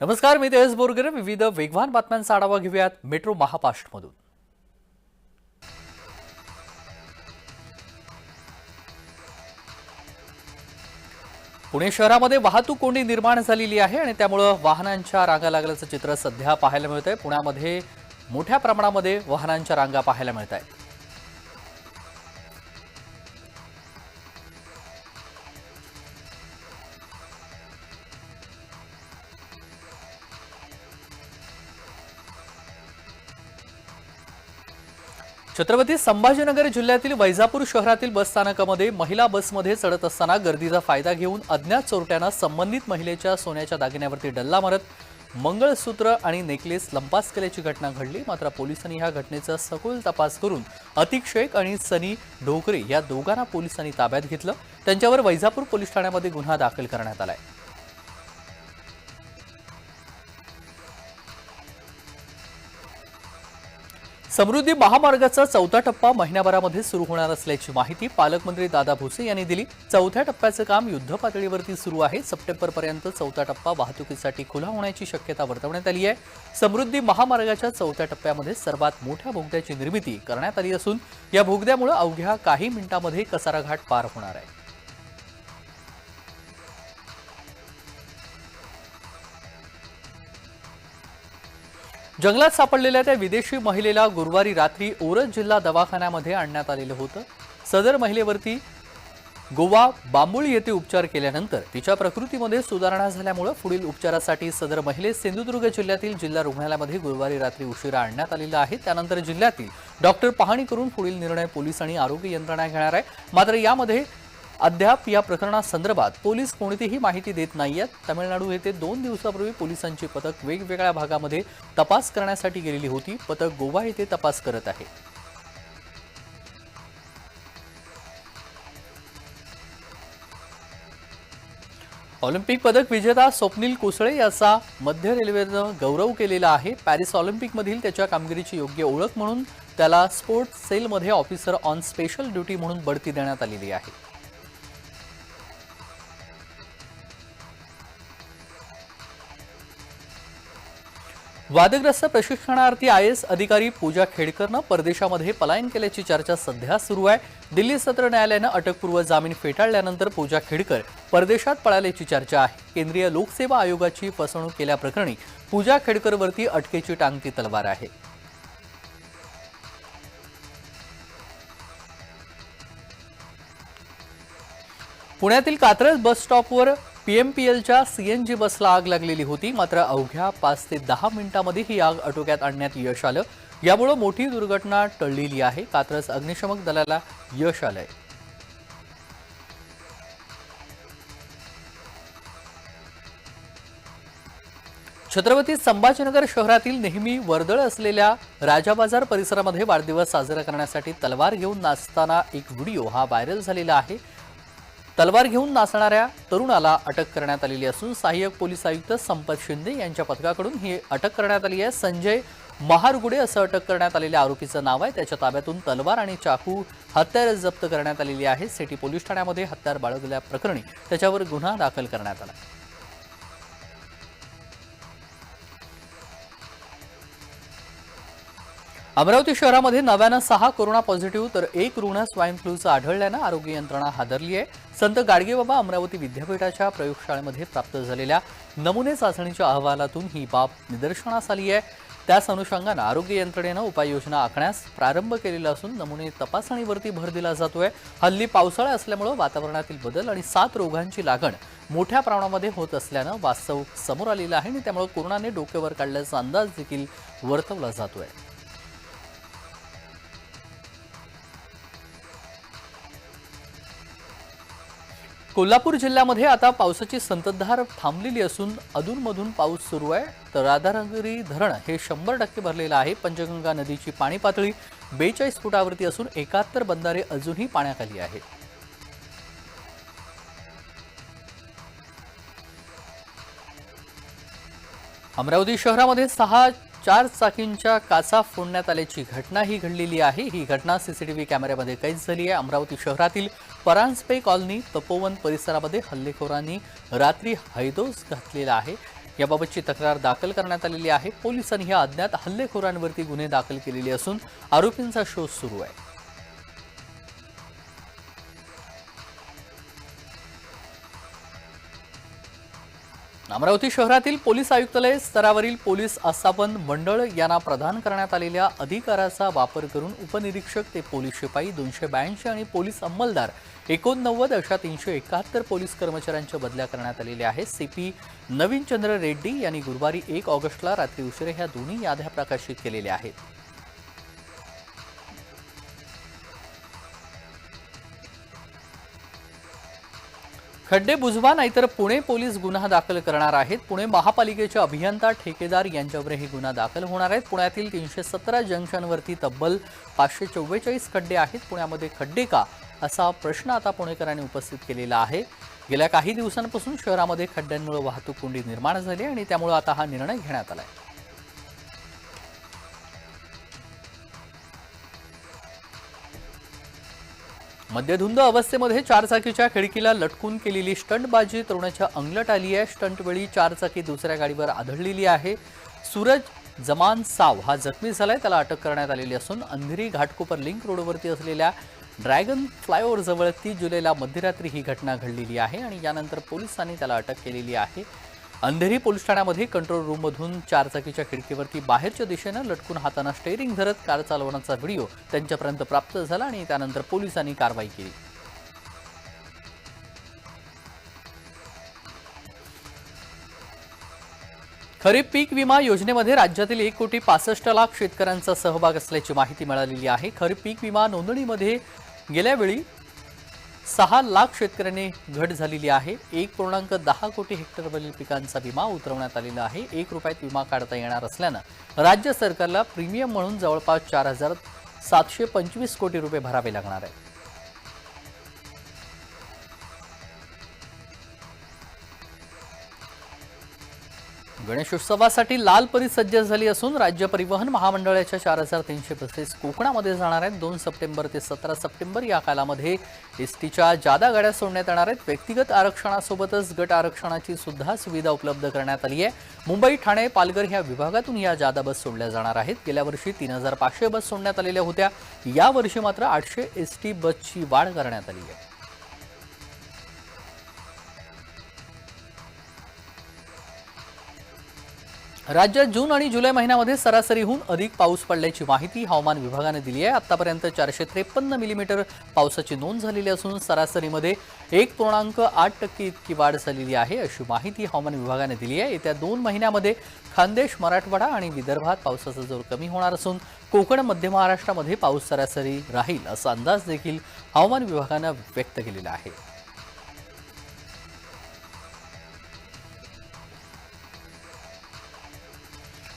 नमस्कार मी तेज बोरगर. विविध वेगवान बातम्यांचा आढावा घेऊयात मेट्रो महापाष्टमधून पुणे शहरामध्ये वाहतूक कोंडी निर्माण झालेली आहे आणि त्यामुळं वाहनांच्या रांगा लागल्याचं चित्र सध्या पाहायला मिळत आहे पुण्यामध्ये मोठ्या प्रमाणामध्ये वाहनांच्या रांगा पाहायला मिळत आहेत छत्रपती संभाजीनगर जिल्ह्यातील वैजापूर शहरातील बस स्थानकामध्ये महिला बसमध्ये चढत असताना गर्दीचा फायदा घेऊन अज्ञात चोरट्यानं संबंधित महिलेच्या सोन्याच्या दागिन्यावरती डल्ला मारत मंगळसूत्र आणि नेकलेस लंपास केल्याची घटना घडली. मात्र पोलिसांनी या घटनेचा सखोल तपास करून अतिक शेख आणि सनी ढोकरे या दोघांना पोलिसांनी ताब्यात घेतलं. त्यांच्यावर वैजापूर पोलीस ठाण्यामध्ये गुन्हा दाखल करण्यात आलाय. समृद्धी महामार्गाचा चौथा टप्पा महिन्याभरामध्ये सुरू होणार असल्याची माहिती पालकमंत्री दादा भुसे यांनी दिली. चौथ्या टप्प्याचं काम युद्धपातळीवरती सुरू आहे. सप्टेंबरपर्यंत चौथा टप्पा वाहतुकीसाठी खुला होण्याची शक्यता वर्तवण्यात आली आहे. समृद्धी महामार्गाच्या चौथ्या टप्प्यामध्ये सर्वात मोठ्या बोगद्याची निर्मिती करण्यात आली असून या बोगद्यामुळे अवघ्या काही मिनिटांमध्ये कसारा घाट पार होणार आहे. जंगलात सापडलेल्या त्या विदेशी महिलेला गुरुवारी रात्री ओरत जिल्हा दवाखान्यामध्ये आणण्यात आलेलं होतं. सदर महिलेवरती गोवा बांबुळी येथे उपचार केल्यानंतर तिच्या प्रकृतीमध्ये सुधारणा झाल्यामुळे पुढील उपचारासाठी सदर महिले सिंधुदुर्ग जिल्ह्यातील जिल्हा रुग्णालयामध्ये गुरुवारी रात्री उशिरा आणण्यात आलेला आहे. त्यानंतर जिल्ह्यातील डॉक्टर पाहणी करून पुढील निर्णय पोलीस आणि आरोग्य यंत्रणा घेणार आहे. मात्र यामध्ये अद्याप या प्रकरणासंदर्भात पोलीस कोणतीही माहिती देत नाहीयेत. तामिळनाडू येथे दोन दिवसापूर्वी पोलिसांची पथक वेगवेगळ्या भागामध्ये तपास करण्यासाठी गेलेली होती. पथक गोवा येथे तपास करत आहे. ऑलिम्पिक पदक विजेता स्वप्नील कोसळे याचा मध्य रेल्वेनं गौरव केलेला आहे. पॅरिस ऑलिम्पिकमधील त्याच्या कामगिरीची योग्य ओळख म्हणून त्याला स्पोर्ट्स सेलमध्ये ऑफिसर ऑन स्पेशल ड्युटी म्हणून बढती देण्यात आलेली आहे. वादग्रस्त प्रशिक्षणार्थी आय एस अधिकारी पूजा खेडकरनं परदेशामध्ये पलायन केल्याची चर्चा सध्या सुरू आहे. दिल्ली सत्र न्यायालयानं अटकपूर्व जामीन फेटाळल्यानंतर पूजा खेडकर परदेशात पळाल्याची चर्चा आहे. केंद्रीय लोकसेवा आयोगाची फसवणूक केल्याप्रकरणी पूजा खेडकरवरती अटकेची टांगती तलवार आहे. पुण्यातील कात्रज बस स्टॉपवर पीएमपीएलच्या सीएनजी बसला आग लागलेली होती. मात्र अवघ्या पाच ते दहा मिनिटांमध्ये ही आग आटोक्यात आणण्यात यश आलं. यामुळे मोठी दुर्घटना टळलेली आहे. कात्रज अग्निशमक दलाला यश आलंय. छत्रपती संभाजीनगर शहरातील नेहमी वर्दळ असलेल्या राजाबाजार परिसरामध्ये वाढदिवस साजरा करण्यासाठी तलवार घेऊन नाचताना एक व्हिडिओ हा व्हायरल झालेला आहे. तलवार घेऊन नाचणाऱ्या तरुणाला अटक करण्यात आलेली असून सहाय्यक पोलीस आयुक्त संपत शिंदे यांच्या पथकाकडून ही अटक करण्यात आली आहे. संजय महारगुडे असं अटक करण्यात आलेल्या आरोपीचं नाव आहे. त्याच्या ताब्यातून तलवार आणि चाकू हत्यार जप्त करण्यात आलेली आहे. सिटी पोलीस ठाण्यामध्ये हत्यार बाळगल्याप्रकरणी त्याच्यावर गुन्हा दाखल करण्यात आला. अमरावती शहरामध्ये नव्यानं सहा कोरोना पॉझिटिव्ह तर एक रुग्ण स्वाईन फ्लूचा आढळल्यानं आरोग्य यंत्रणा हादरली आहे संत गाडगेबाबा अमरावती विद्यापीठाच्या प्रयोगशाळेमध्ये प्राप्त झालेल्या नमुने चाचणीच्या अहवालातून ही बाब निदर्शनास आली आहे त्याच अनुषंगानं आरोग्य यंत्रणेनं उपाययोजना आखण्यास प्रारंभ केलेला असून नमुने तपासणीवरती भर दिला जातोय. हल्ली पावसाळा असल्यामुळं वातावरणातील बदल आणि सात रोगांची लागण मोठ्या प्रमाणामध्ये होत असल्यानं वास्तव समोर आलेलं आहे आणि त्यामुळे कोरोनाने डोक्यावर काढल्याचा अंदाज देखील वर्तवला जातोय. कोल्हापूर जिल्ह्यामध्ये आता पावसाची संततधार थांबलेली असून अधूनमधून पाऊस सुरू आहे. तर राधानगरी धरण हे शंभर टक्के भरलेलं आहे. पंचगंगा नदीची पाणी पातळी बेचाळीस फुटावरती असून एकाहत्तर बंधारे अजूनही पाण्याखाली आहेत. अमरावती शहरामध्ये सहा चार चाकींच्या काचा फोडण्यात आल्याची घटना ही घडलेली आहे. ही घटना सीसीटीव्ही कॅमेऱ्यामध्ये कैद झाली आहे. अमरावती शहरातील परांजपे कॉलनी तपोवन परिसरामध्ये हल्लेखोरांनी रात्री हैदोस घातलेला आहे. याबाबतची तक्रार दाखल करण्यात आलेली आहे. पोलिसांनी या अज्ञात हल्लेखोरांवरती गुन्हे दाखल केलेले असून आरोपींचा शोध सुरू आहे. अमरावती शहरातील पोलीस आयुक्तालय स्तरावरील पोलीस आस्थापन मंडळ यांना प्रदान करण्यात आलेल्या अधिकाराचा वापर करून उपनिरीक्षक ते पोलीस शिपाई दोनशे ब्याऐंशी आणि पोलीस अंमलदार एकोणनव्वद अशा तीनशे एकाहत्तर पोलीस कर्मचाऱ्यांच्या बदल्या करण्यात आलेल्या आहेत. सीपी नवीन चंद्र रेड्डी यांनी गुरुवारी एक ऑगस्टला रात्री उशिरा ह्या दोन्ही याद्या प्रकाशित केलेल्या आहेत. खड्डे बुजवा नाहीतर पुणे पोलीस गुन्हा दाखल करणार आहेत. पुणे महापालिकेचे अभियंता ठेकेदार यांच्यावर हे गुन्हा दाखल होणार आहेत. पुण्यातील तीनशे सतरा जंक्शनवरती तब्बल पाचशे चव्वेचाळीस खड्डे आहेत. पुण्यामध्ये खड्डे का? असा प्रश्न आता पुणेकरांनी उपस्थित केलेला आहे. गेल्या काही दिवसांपासून शहरामध्ये खड्ड्यांमुळे वाहतूक कोंडी निर्माण झाली आणि त्यामुळे आता हा निर्णय घेण्यात आला आहे मद्यधुंद अवस्थेमध्ये चारचाकीच्या खिडकीला लटकून केलेली स्टंटबाजी तरुणाच्या अंगलट आली आहे. स्टंटवेळी चारचाकी दुसऱ्या गाडीवर आढळलेली आहे. सूरज जमान साव हा जखमी झालाय. त्याला अटक करण्यात आलेली असून अंधेरी घाटकोपर लिंक रोडवरती असलेल्या ड्रॅगन फ्लायओव्हर जवळ तीस जुलैला मध्यरात्री ही घटना घडलेली आहे आणि यानंतर पोलिसांनी त्याला अटक केलेली आहे. अंधेरी पोलीस ठाण्यामध्ये कंट्रोल रूममधून चारचाकीच्या खिडकीवरती बाहेरच्या दिशेनं लटकून हाताना स्टेअरिंग धरत कार चालवण्याचा व्हिडिओ त्यांच्यापर्यंत प्राप्त झाला आणि त्यानंतर पोलिसांनी कारवाई केली. खरीप पीक विमा योजनेमध्ये राज्यातील एक कोटी पासष्ट लाख शेतकऱ्यांचा सहभाग असल्याची माहिती मिळालेली आहे. खरीप पीक विमा नोंदणीमध्ये गेल्यावेळी सहा लाख शेतकऱ्यांनी घट झालेली आहे. एक पूर्णांक दहा कोटी हेक्टरवरील पिकांचा विमा उतरवण्यात आलेला आहे. एक रुपयात विमा काढता येणार असल्यानं राज्य सरकारला प्रीमियम म्हणून जवळपास चार हजार सातशे पंचवीस कोटी रुपये भरावे लागणार आहे गणेशोत्सवासाठी लाल परी सज्ज झाली असून राज्य परिवहन महामंडळाच्या चार हजार तीनशे बसेस कोकणामध्ये जाणार आहेत. दोन सप्टेंबर ते सतरा सप्टेंबर या कालामध्ये एस टीच्या जादा गाड्या सोडण्यात येणार आहेत. व्यक्तिगत आरक्षणासोबतच गट आरक्षणाची सुद्धा सुविधा उपलब्ध करण्यात आली आहे. मुंबई ठाणे पालघर ह्या विभागातून या जादा बस सोडल्या जाणार आहेत. गेल्या वर्षी तीन हजार पाचशे बस सोडण्यात आलेल्या होत्या. यावर्षी मात्र आठशे एस टी बसची वाढ करण्यात आली आहे. राज्यात जून आणि जुलै महिन्यामध्ये सरासरीहून अधिक पाऊस पडल्याची माहिती हवामान विभागाने दिली आहे. आतापर्यंत चारशे त्रेपन्न मिलीमीटर पावसाची नोंद झालेली असून सरासरीमध्ये एक पूर्णांक आठ टक्के इतकी वाढ झालेली आहे अशी माहिती हवामान विभागाने दिली आहे. येत्या दोन महिन्यामध्ये खानदेश मराठवाडा आणि विदर्भात पावसाचा जोर कमी होणार असून कोकण मध्य महाराष्ट्रामध्ये पाऊस सरासरी राहील असा अंदाज देखील हवामान विभागानं व्यक्त केलेला आहे.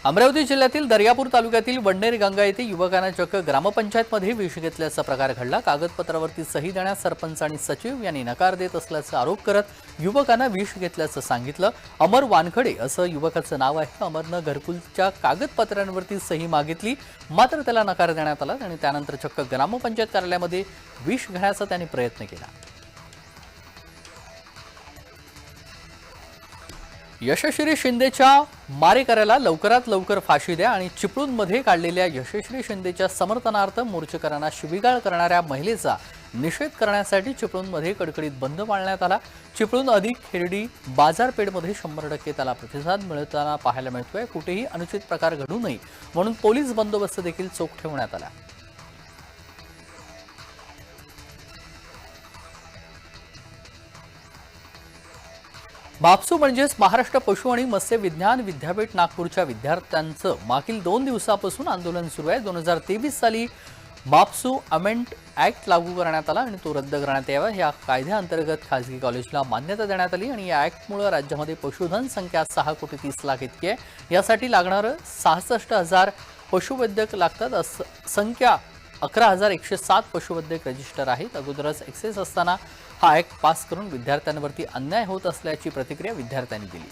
अमरावती जिल्ह्यातील दर्यापूर तालुक्यातील वडनेर गंगा येथे युवकांना चक्क ग्रामपंचायतमध्ये विष घेतल्याचा प्रकार घडला. कागदपत्रावरती सही देण्यास सरपंच आणि सचिव यांनी नकार देत असल्याचा आरोप करत युवकांना विष घेतल्याचं सांगितलं. अमर वानखडे असं युवकाचं नाव आहे. अमरनं घरकुलच्या कागदपत्रांवरती सही मागितली. मात्र त्याला नकार देण्यात आला आणि त्यानंतर चक्क ग्रामपंचायत कार्यालयामध्ये विष घेण्याचा त्यांनी प्रयत्न केला. यशश्री शिंदेच्या मारेकऱ्याला लवकरात लवकर फाशी द्या आणि चिपळूणमध्ये काढलेल्या यशश्री शिंदेच्या समर्थनार्थ मोर्चेकरांना शिबिगाळ करणाऱ्या महिलेचा निषेध करण्यासाठी चिपळूणमध्ये कडकडीत बंद पाळण्यात आला. चिपळूण अधिक खेरडी बाजारपेठमध्ये शंभर टक्के त्याला प्रतिसाद मिळताना पाहायला मिळतोय. कुठेही अनुचित प्रकार घडू नये म्हणून पोलीस बंदोबस्त देखील चोख ठेवण्यात आला. बापसू म्हणजेच महाराष्ट्र पशु आणि मत्स्य विज्ञान विद्यापीठ नागपूरच्या विद्यार्थ्यांचं मागील दोन दिवसापासून आंदोलन सुरू आहे. दोन हजार तेवीस साली बापसू अमेंट ऍक्ट लागू करण्यात आला आणि तो रद्द करण्यात यावा. या कायद्याअंतर्गत खाजगी कॉलेजला मान्यता देण्यात आली आणि या ऍक्टमुळे राज्यामध्ये पशुधन संख्या सहा कोटी तीस लाख इतकी आहे. यासाठी लागणारं सहासष्ट हजार पशुवैद्यक लागतात. असं संख्या अकरा हजार एकशे सात पशुवैद्यक रजिस्टर आहेत. अगोदरच एक्सेस असताना हा ऍक्ट पास करून विद्यार्थ्यांवरती अन्याय होत असल्याची प्रतिक्रिया विद्यार्थ्यांनी दिली.